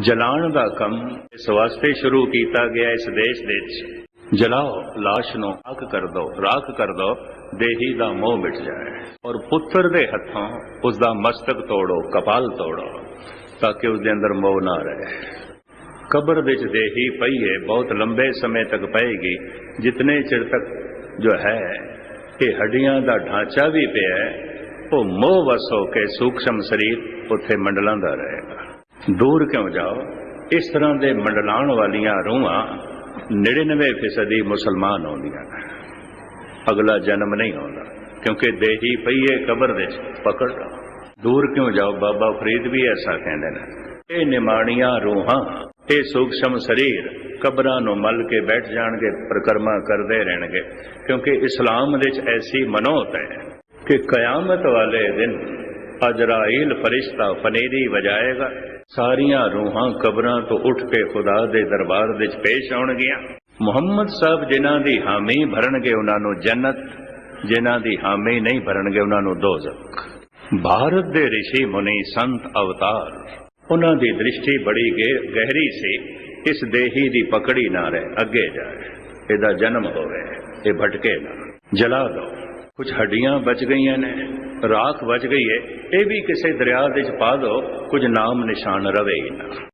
ਜਲਾਣ ਦਾ ਕੰਮ ਇਸ ਵਾਸਤੇ ਸ਼ੁਰੂ ਕੀਤਾ ਗਿਆ ਇਸ ਦੇਸ਼ ਦੇ ਵਿੱਚ। ਜਲਾਓ লাশ ਨੂੰ ਅੱਗ ਕਰ ਦੋ, ਰਾਖ ਕਰ ਦੋ, ਦੇਹੀ ਦਾ ਮੋਹ ਮਿਟ ਜਾਏ। ਔਰ ਪੁੱਤਰ ਦੇ ਹੱਥੋਂ ਉਸ ਦਾ ਮਸਤਕ ਤੋੜੋ, ਕਪਾਲ ਤੋੜੋ, ਤਾਂ ਕਿ ਉਸ ਦੇ ਅੰਦਰ ਮੋਹ ਨਾ ਰਹੇ। ਕਬਰ ਵਿੱਚ ਦੇਹੀ ਪਈ ਹੈ ਬਹੁਤ ਲੰਬੇ ਸਮੇਂ ਤੱਕ ਪਏਗੀ, ਜਿਤਨੇ ਚਿਰ ਤੱਕ ਜੋ ਹੈ ਇਹ ਹੱਡੀਆਂ ਦਾ ਢਾਂਚਾ ਵੀ ਪਿਆ ਉਹ ਮੋਹ ਵਸ ਹੋ ਕੇ ਸੂਖਸ਼ਮ ਸਰੀਰ ਉੱਥੇ ਮੰਡਲਾਂਦਾ ਰਹੇਗਾ। ਦੂਰ ਕਿਉਂ ਜਾਓ? ਇਸ ਤਰ੍ਹਾਂ ਦੇ ਮੰਡਲਾਉਣ ਵਾਲੀਆਂ ਰੂਹਾਂ 99% ਮੁਸਲਮਾਨ ਹੁੰਦੀਆਂ ਨੇ। ਅਗਲਾ ਜਨਮ ਨਹੀਂ ਆਉਂਦਾ, ਕਿਉਂਕਿ ਦੇਹੀ ਪਈਏ ਕਬਰ ਦੇ ਪਕੜ ਲਓ। ਦੂਰ ਕਿਉਂ ਜਾਓ? ਬਾਬਾ ਫਰੀਦ ਵੀ ਐਸਾ ਕਹਿੰਦੇ ਨੇ। ਇਹ ਨਿਮਾਣੀਆਂ ਰੂਹਾਂ, ਇਹ ਸੂਖਸ਼ਮ ਸਰੀਰ ਕਬਰਾਂ ਨੂੰ ਮਲ ਕੇ ਬੈਠ ਜਾਣਗੇ, ਪ੍ਰਕਰਮਾ ਕਰਦੇ ਰਹਿਣਗੇ, ਕਿਉਂਕਿ ਇਸਲਾਮ ਦੇ ਵਿੱਚ ਐਸੀ ਮਨੋਤ ਹੈ ਕਿ ਕਿਆਮਤ ਵਾਲੇ ਦਿਨ ਅਜਰਾਇਲ ਫਰਿਸ਼ਤਾ ਫਨੇਰੀ ਵਜਾਏਗਾ। ਸਾਰੀਆਂ ਰੂਹਾਂ ਕਬਰਾਂ ਤੋਂ ਉੱਠ ਕੇ ਖੁਦਾ ਦੇ ਦਰਬਾਰ ਵਿੱਚ ਪੇਸ਼ ਆਉਣਗੀਆਂ। ਮੁਹੰਮਦ ਸਾਹਿਬ ਜਿਨ੍ਹਾਂ ਦੀ ਹਾਮੀ ਭਰਨਗੇ ਉਹਨਾਂ ਨੂੰ ਜੰਨਤ, ਜਿਨ੍ਹਾਂ ਦੀ ਹਾਮੀ ਨਹੀਂ ਭਰਨਗੇ ਉਹਨਾਂ ਨੂੰ ਦੋਜ਼ਖ। ਭਾਰਤ ਦੇ ઋષਿ ਮੁਨੀ ਸੰਤ ਅਵਤਾਰ, ਉਹਨਾਂ ਦੀ ਦ੍ਰਿਸ਼ਟੀ ਬੜੀ ਗਹਿਰੀ ਸੀ, ਇਸ ਦੇਹੀ ਦੀ ਪਕੜੀ ਨਾ ਰਹੇ, ਅੱਗੇ ਜਾਏ। ਇਹਦਾ ਜਨਮ ਹੋਵੇ, ਇਹ ਭਟਕੇ ਨਾ, ਜਲਾ ਦੋ। ਕੁਝ ਹੱਡੀਆਂ ਬਚ ਗਈਆਂ ਨੇ, ਰਾਖ ਬਚ ਗਈ ਹੈ ਇਹ ਵੀ ਕਿਸੇ ਦਰਿਆ ਦੇ ਚ ਪਾ ਦੋ, ਕੁਝ ਨਾਮ ਨਿਸ਼ਾਨ ਰਵੇ ਨਾ